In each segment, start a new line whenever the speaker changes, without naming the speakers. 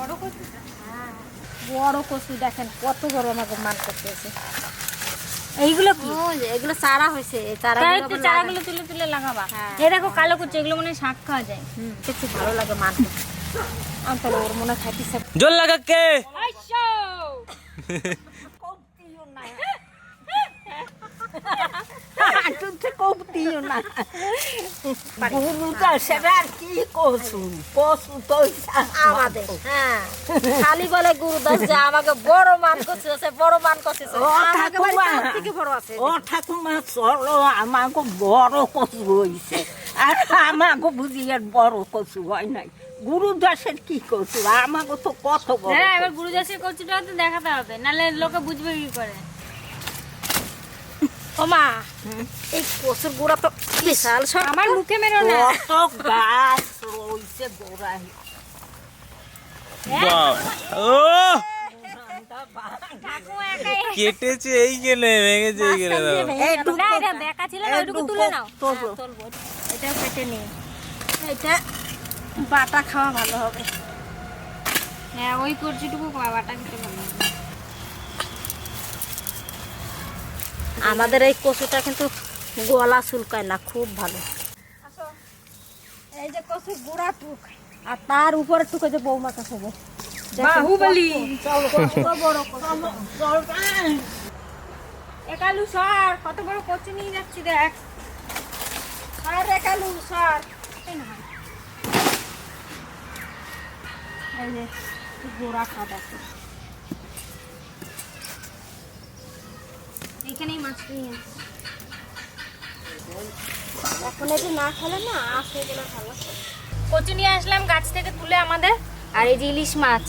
বড় কচু? বড় কচু দেখেন কত বড় আমাকে মান করতেছে। এইগুলো কি?
এগুলো চারা হয়েছে চারাগুলো
চারাগুলো তুলে তুলে লাগাবা।
হ্যাঁ।
এই দেখো কালো কুচি এগুলো মনে হয় শাক খাওয়া যায়।
হুম, ভালো লাগে মান করতে।
ওর মনে খাইতে ইচ্ছা
জল
আমাদের হ্যাঁ খালি বলে গুরুদাস যে আমাকে বড় মান করছে সে বড় মান করছে আমাকে বাড়ি তার থেকে বড় আছে।
ও ঠাকুমা চলো আমাকে বড় কচু হয়েছে আর আমাকে বুঝি আর বড় কচু হয় নাই। গুরু দাসের কি কচু আমাকে তো কত বড়
হ্যাঁ এবার গুরু দাসের কচুটা তো দেখাতে হবে নাহলে লোকে বুঝবে কি করে।
ও এই কচুর গুঁড়া তো বিশাল সব।
আমার মুখে মেরো না।
কত গাছ রয়েছে গোড়ায়।
ও! কেটেছে এই গেলে ভেঙেছে এই গেলে।
না এটা বেকা ছিল না ওইটুকু তুলে নাও। হ্যাঁ, তুলবো এটা কেটে এটা বাটা খাওয়া ভালো হবে। হ্যাঁ ওই কচুটুকু বাটা খেতে ভালো হবে
আমাদের এই কচুটা কিন্তু গলা চুলকায় না খুব ভালো।
এই যে কচুর গুড়া টুক
আর তার উপরে টুকে যে বৌমা কাছে
বাহুবলি
কচু।
একালু সর কত বড় কচু নিয়ে যাচ্ছি দেখ। সর একালু সর এই যে গোড়া আছে এইখানেই মাছ নিয়ে
এখন এটি না খেলে না আসলে গেলে ভালো।
কচু নিয়ে আসলাম গাছ থেকে তুলে আমাদের। আর এই যে ইলিশ মাছ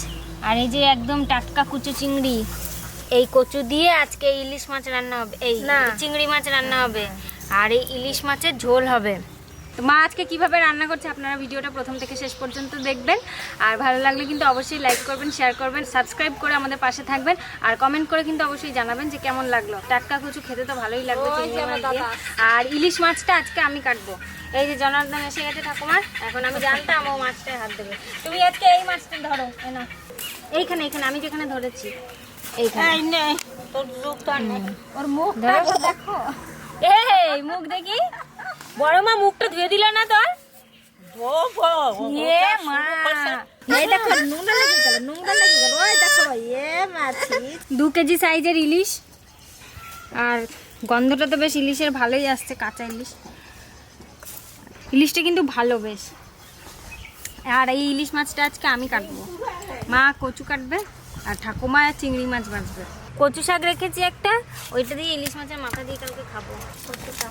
আর এই যে একদম টাটকা কুচু চিংড়ি। এই কচু দিয়ে আজকে ইলিশ মাছ রান্না হবে। এই চিংড়ি মাছ রান্না হবে। আর এই ইলিশ মাছের ঝোল হবে। তো মা আজকে কীভাবে রান্না করছে আপনারা ভিডিওটা প্রথম থেকে শেষ পর্যন্ত দেখবেন। আর ভালো লাগলে কিন্তু অবশ্যই লাইক করবেন শেয়ার করবেন সাবস্ক্রাইব করে আমাদের পাশে থাকবেন। আর কমেন্ট করে কিন্তু অবশ্যই জানাবেন যে কেমন লাগল। টাটকা কচু খেতে তো ভালোই লাগবে। আর ইলিশ মাছটা আজকে আমি কাটবো। এই যে জনার্দন এসে গেছে ঠাকুমার এখন আমি জানতাম ও মাছটায় হাত দেবে। তুমি আজকে এই মাছটা ধরো না এইখানে এইখানে আমি যেখানে ধরেছি এইখানে।
তোর
মুখ
দেখো। এই মুখ দেখি। বড় মা মুখটা ধুয়ে দিল না তোর? এ মা।
এই দেখো নুনটা লেগে গেল নুনটা লেগে গেল। ওই দেখো এ মাছি
দু কেজি সাইজের ইলিশ। আর গন্ধটা তো বেশ ইলিশের ভালোই আসছে কাঁচা ইলিশ। ইলিশটা কিন্তু ভালো বেশ। আর এই ইলিশ মাছটা আজকে আমি কাটবো। মা কচু কাটবে আর ঠাকুমা আর চিংড়ি মাছ বাঁচবে কচু শাক রেখেছি একটা ওইটা দিয়ে ইলিশ মাছের মাথা দিয়ে কালকে খাব। কচুটা।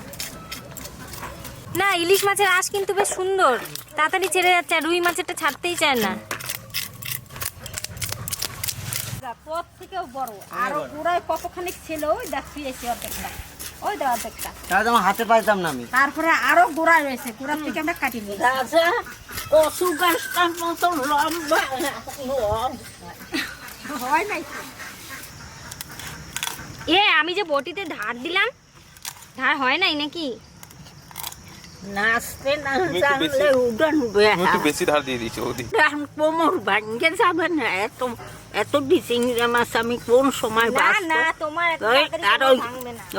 না ইলিশ মাছের আঁশ কিন্তু বেশ সুন্দর। তাড়াতাড়ি ছেড়ে যাচ্ছে আর রুই মাছেরটা ছাড়তেই চায় না।
তোর থেকেও বড়। আরও পুরাই কতখানি ছিল ওই দেখ শুয়েছি অর্ধেকটা। ওই দেখ অর্ধেকটা।
তাহলে আমার হাতে পাইতাম না আমি।
তারপরে আরও গোড়া রয়েছে গোড়ার থেকে আমরা কাটি নিই।
কচু গাছটার মতো লম্বা।
হয় নাই
এ আমি যে বটিতে ধার দিলাম ধার হয় নাই নাকি?
নাচতে না জানলে উডান
বেশি ধার দিয়ে দিয়েছ ওদি।
এখন কোমর ভাঙ্গে যাবে না এত এত ডিসিংরা মাছ আমি কোন সময়
না না তোমার
আর ওই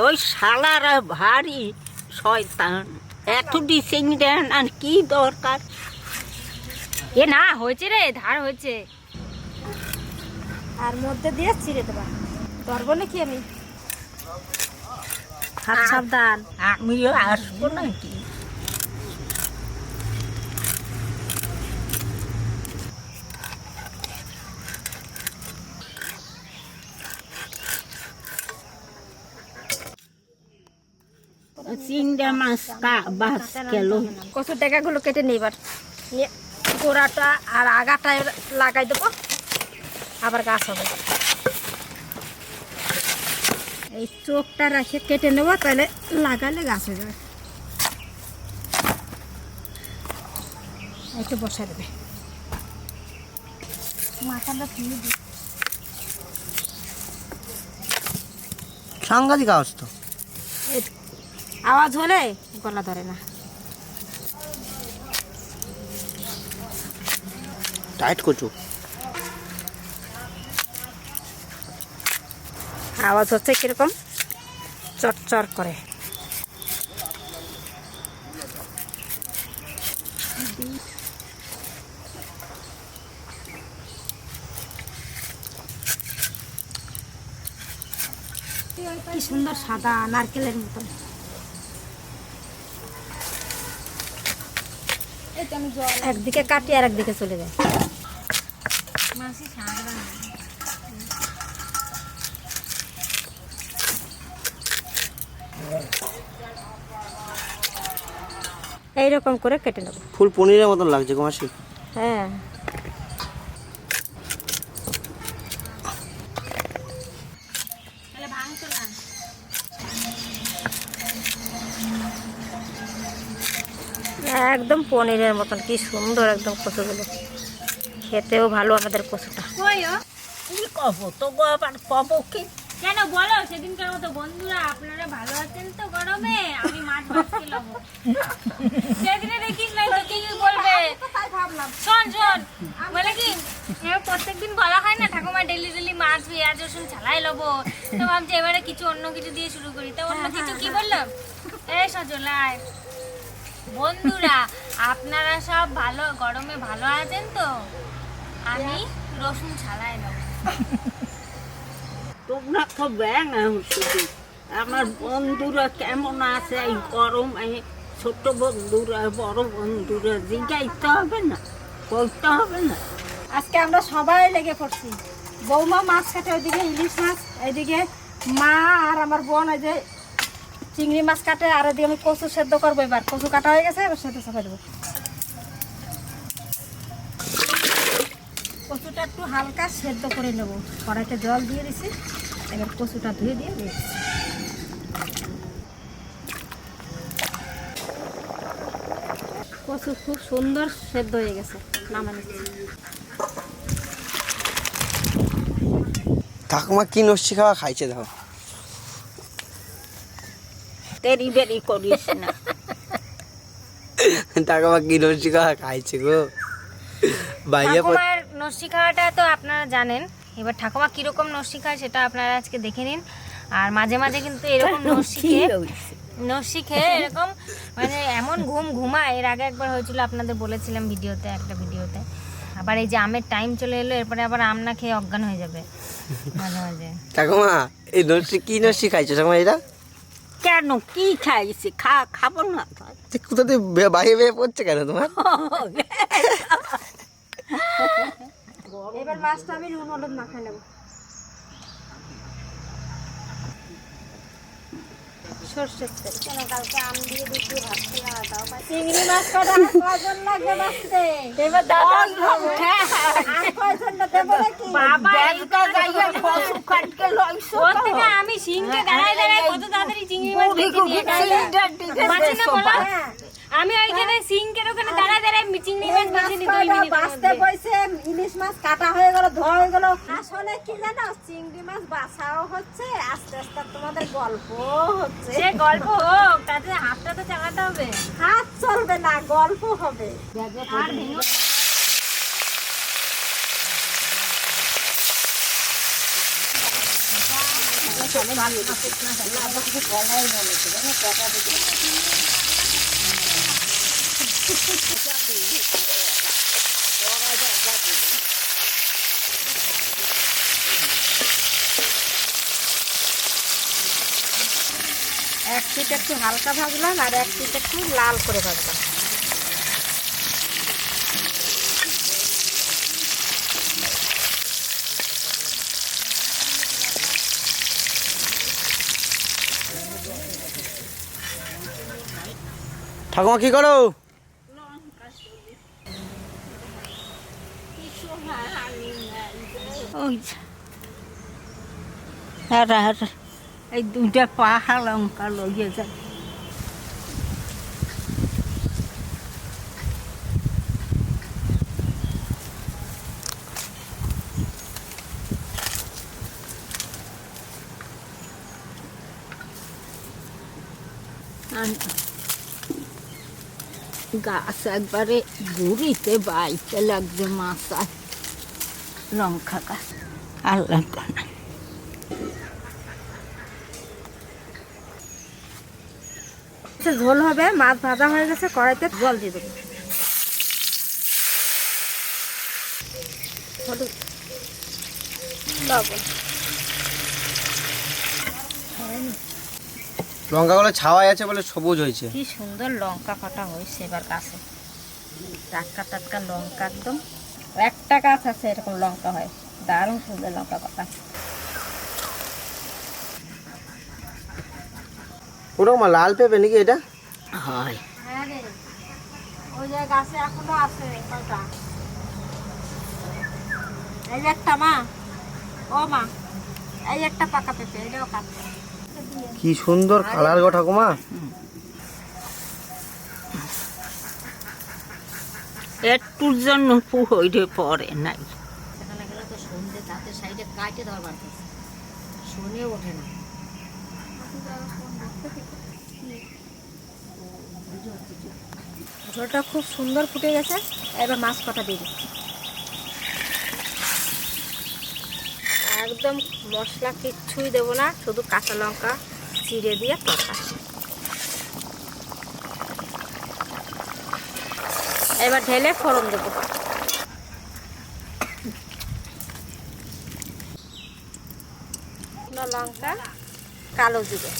ওই শালারা ভারী শয়তান এত ডিসিংরা আর কি দরকার?
এ না হয়েছে রে ধার হয়েছে।
আর মধ্যে দিয়ে ছিঁড়ে দেবা। ধরবো নাকি আমি? হাত সাবধান।
আমিও আসব নাকি? চিংড়া মাছ বাস গেল।
কচুর কেটে নিই এবার নিয়ে গোড়াটা আর আগাটা লাগাই দেবো আবার গাছ হবে। এই চোখটা রেখে কেটে নেব তাহলে লাগালে গাছ হয়ে যাবে। একটু বসা দেবে। মাথাটা ফিরে দিই।
সাংঘাতিক আওয়াজ তো
আওয়াজ হলে গলা ধরে না।
টাইট করছ?
আওয়াজ হচ্ছে কীরকম? চটচর করে। কি সুন্দর সাদা নারকেলের মতন। একদিকে কাটি আর একদিকে চলে যায়। এইরকম করে কেটে নেব।
ফুল পনিরের মতন লাগছে গো মাসি।
হ্যাঁ। একদম পনিরের মতন কি সুন্দর একদম কচুগুলো। খেতেও ভালো আমাদের কচুটা। কেন বলো সেদিনকার মতো বন্ধুরা আপনারা ভালো আছেন তো গরমে? আমি মাছ ভাজতে লবো সেদিনে দেখিস নাই তো কি কি বলবে? শোন শোন। বলে কি প্রত্যেকদিন বলা হয় না ঠাকুমা ডেলি ডেলি মাছ পেঁয়াজ রসুন ছালাই লবো। তো ভাবছি এবারে কিছু অন্য কিছু দিয়ে শুরু করি। তো অন্য কিছু কি বললাম এই সজলায় বন্ধুরা আপনারা সব ভালো গরমে ভালো আছেন তো? আমি রসুন ছাড়াই নেব।
তোমরা তো ব্যাং শুধু। আমার বন্ধুরা কেমন আছে এই গরমে? ছোট বন্ধুরা বড় বন্ধুরা জিজ্ঞাইতে হবে না করতে হবে না।
আজকে আমরা সবাই লেগে পড়ছি। বৌমা মাছ কাটে ওইদিকে ইলিশ মাছ এইদিকে মা আর আমার বোন ওই যে চিংড়ি মাছ কাটে, আর ওইদিকে আমি কচু সেদ্ধ করব এবার। কচু কাটা হয়ে গেছে, এবার সেদ্ধ চাপা দেবো। কচুটা একটু হালকা সেদ্ধ করে নেব। কড়াইতে জল দিয়ে দিছি, এবার কচুটা ধুয়ে দিয়ে দিয়েছি কচু খুব সুন্দর সেদ্ধ হয়ে গেছে নামানো
ঠাকুমা কি নস্যি খাওয়া খাইছে দেখো।
তেরি বেরি করিস না।
ঠাকুমা কি নস্যি খাওয়া খাইছে গো? বাইরে
ঠাকুমার নস্যি খাওয়াটা তো আপনারা জানেন। এবার ঠাকুমা কীরকম নস্যি খায় সেটা আপনারা আজকে দেখে নিন। আর মাঝে মাঝে কিন্তু এরকম নস্যি
কি
খেয়ে
হয়েছে?
খেয়ে এরকম মানে এমন ঘুম ঘুমায়। এর আগে একবার হয়েছিল আপনাদের বলেছিলাম ভিডিওতে একটা ভিডিওতে। আবার এই যে আমের টাইম চলে এলো এরপরে আবার আম না খেয়ে অজ্ঞান হয়ে যাবে মাঝে মাঝে।
ঠাকুমা এই নস্যি কি নস্যি খাইছে ঠাকুমা এটা?
কেন? কি খাইছি? খা খাব না
কোথা বে- বাইরে বেয়ে পড়ছে কেন তোমার?
এবার মাছটা আমি নুন হলুদ মাখায় নেব। সর্ষের তেল। কেন কালকে আম দিয়ে তাও চিংড়ি মাছ কটা কজন লাগবে এবার দাদা
বাবা সিংকে দাঁড়ায় আমি ওইখানে সিংকের ওখানে দাঁড়ায় দাঁড়ায় চিংড়ি মাছ
মাছ
নি দুই মিনিটের
বাঁচতে
মধ্যে।
ইলিশ মাছ কাটা হয়ে গেল ধোয়া হয়ে গেল। আসলে কি জানো চিংড়ি মাছ বাছাও হচ্ছে আস্তে আস্তে তোমাদের গল্প হচ্ছে।
সে গল্প হোক তাতে হাতটা তো চালাতে হবে।
হাত চলবে না গল্প হবে।
আর
এক পিঠ একটু হালকা ভাজলাম আর এক পিঠ একটু লাল করে ভাজলাম।
ঠাকুমা কি করো
ওই যে। আর আর এই দুইটা পাহা লঙ্কা লইয়ে যায় গাছ একবারে ঘুরিতে বাইতে লাগবে মাথায়। লঙ্কা গাছ আর লাগবে না
ঝোল হবে মাছ ভাজা হয়ে গেছে কড়াইতে জল দিয়ে দেবো।
লঙ্কাগুলো ছাওয়াই আছে বলে সবুজ হয়েছে।
কি সুন্দর লঙ্কা কাটা হয়েছে এবার গাছে। টাটকা টাটকা লঙ্কা একদম।
একটা গাছ আছে এরকম লঙ্কা হয়। দারুণ সুন্দর লঙ্কা পাতা
ওরকম লাল পেঁপে নাকি এটা?
হয়।
হ্যাঁ ওই যে গাছে এখনও আছে এই একটা মা। ও মা এই একটা পাকা পেঁপে এটাও কাটছে
কি সুন্দর কালার গো ঠাকুমা।
একটুর জন্য পুহইরে পড়ে নাই।
সেখানে গেলে তো সন্ধে তাতে সাইডে কাটে ধরবার শুনে ওঠে না।
ঝোলটা খুব সুন্দর ফুটে গেছে এবার মাছ কটা দিয়ে দিচ্ছি।
একদম মশলা কিচ্ছুই দেবো না, শুধু কাঁচা লঙ্কা চিড়ে দিয়ে তরকা
এবার ঢেলে ফোড়ন দেবো। লঙ্কা, কালো জিরে।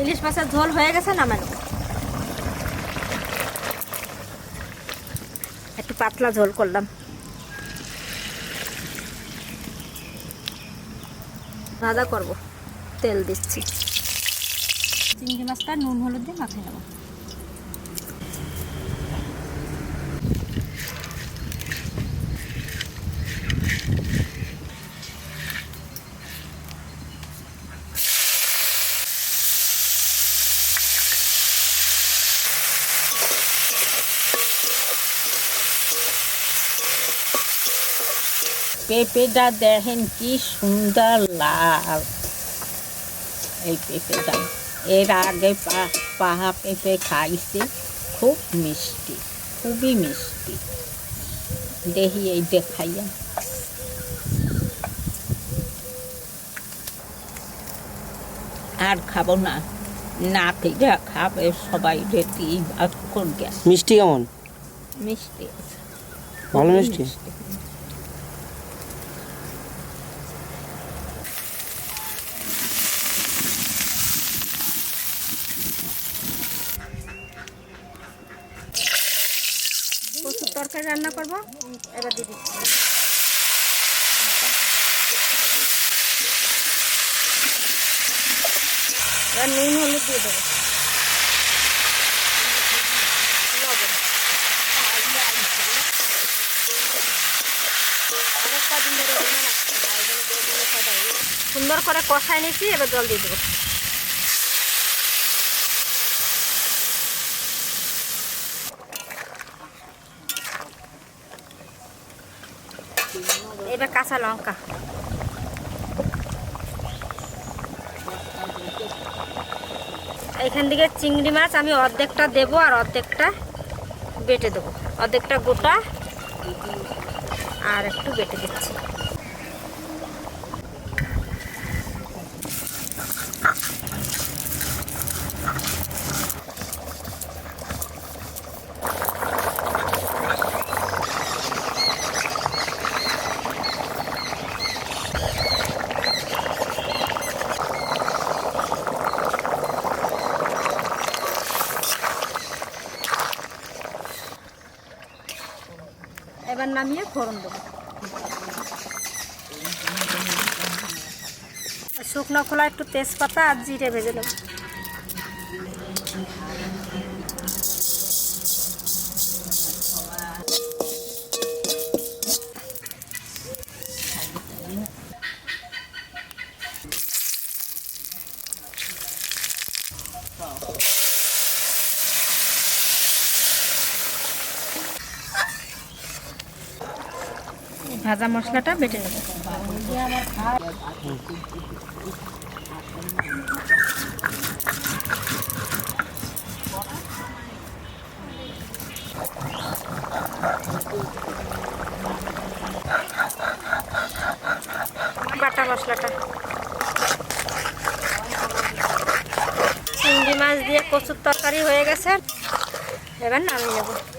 ইলিশ মাছের ঝোল হয়ে গেছে না নামানো পাতলা ঝোল করলাম। ভাজা করব তেল দিচ্ছি। চিংড়ি মাছটা নুন হলুদ দিয়ে মাখিয়ে নেব।
পেঁপেটা দেখেন কি সুন্দর লাল। এই পেঁপেটা এর আগে পাহা পেঁপে খাইছি খুব মিষ্টি খুবই মিষ্টি। দেখি এই দেখাইয়া আর খাব না না নাতিরা খাবে সবাই গেছে
মিষ্টি কেমন?
মিষ্টি
ভালো মিষ্টি
প্রচুর তরকারি রান্না করব। এবার দিচ্ছি। এবার নুন, হলুদ দিয়ে দেবো। সুন্দর করে কষাই নিয়েছি, এবার জল দিয়ে দেবো। এবার কাঁচা লঙ্কা। এখান থেকে চিংড়ি মাছ আমি অর্ধেকটা দেবো আর অর্ধেকটা বেটে দেবো। অর্ধেকটা গোটা আর একটু বেটে দিচ্ছি। এবার নামিয়ে ফোড়ন দেবো। শুকনো খোলা একটু তেজপাতা আর জিরে ভেজে নেব। ভাজা মশলাটা বেটে নেব। বাটা মশলাটা। চিংড়ি মাছ দিয়ে কচুর তরকারি হয়ে গেছে এবার নামিয়ে নেব।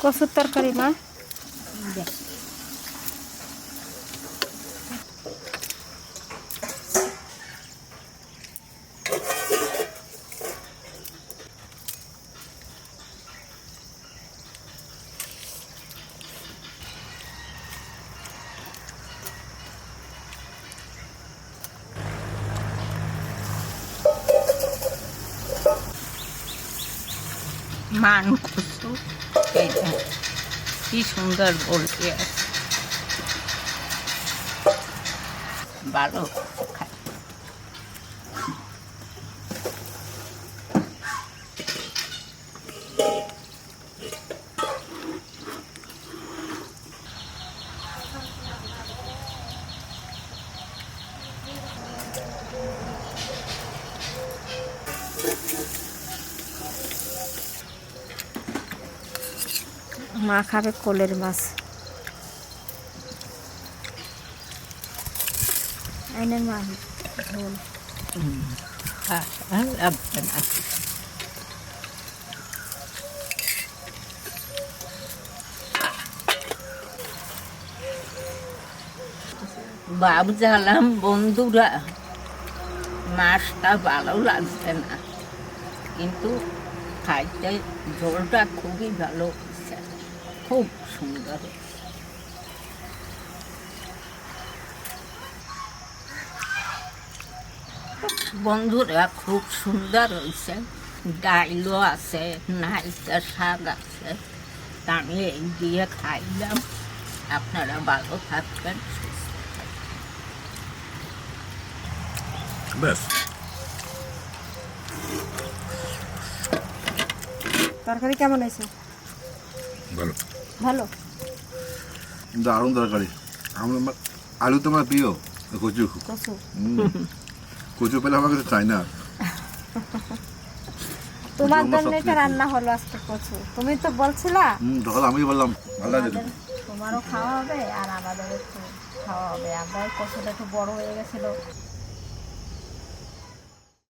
কচুর তরকারি মা
মান কচু এইটা। কি সুন্দর বলতে। আছে ভালো
মা খাবে কোলের মাছ। আইনের মা ঝোল
লাগবে বন্ধুরা, মাছটা ভালো লাগছে না, কিন্তু খাইতে ঝোলটা খুবই ভালো। খুব সুন্দর। হয়েছে। বন্ধুরা খুব সুন্দর হয়েছে। ডাইলও আছে নাইকা শাক আছে। আমি এই দিয়ে খাইলাম। আপনারা ভালো থাকবেন।
ব্যাস।
তরকারি কেমন হয়েছে?
ভালো।
ভালো।
দারুণ তরকারি। আমার আলু তো আমার প্রিয় কচু।
কচু।
কচু পেলে আমার কাছে চাই না।
তোমার জন্য এটা রান্না হলো আজকে কচু। তুমি তো বলছিলা?
তখন আমি বললাম ভালো আছে
তোমারও খাওয়া হবে আর আমাদের একটু খাওয়া হবে। আমরা কচুটা একটু বড় হয়ে গেছিল।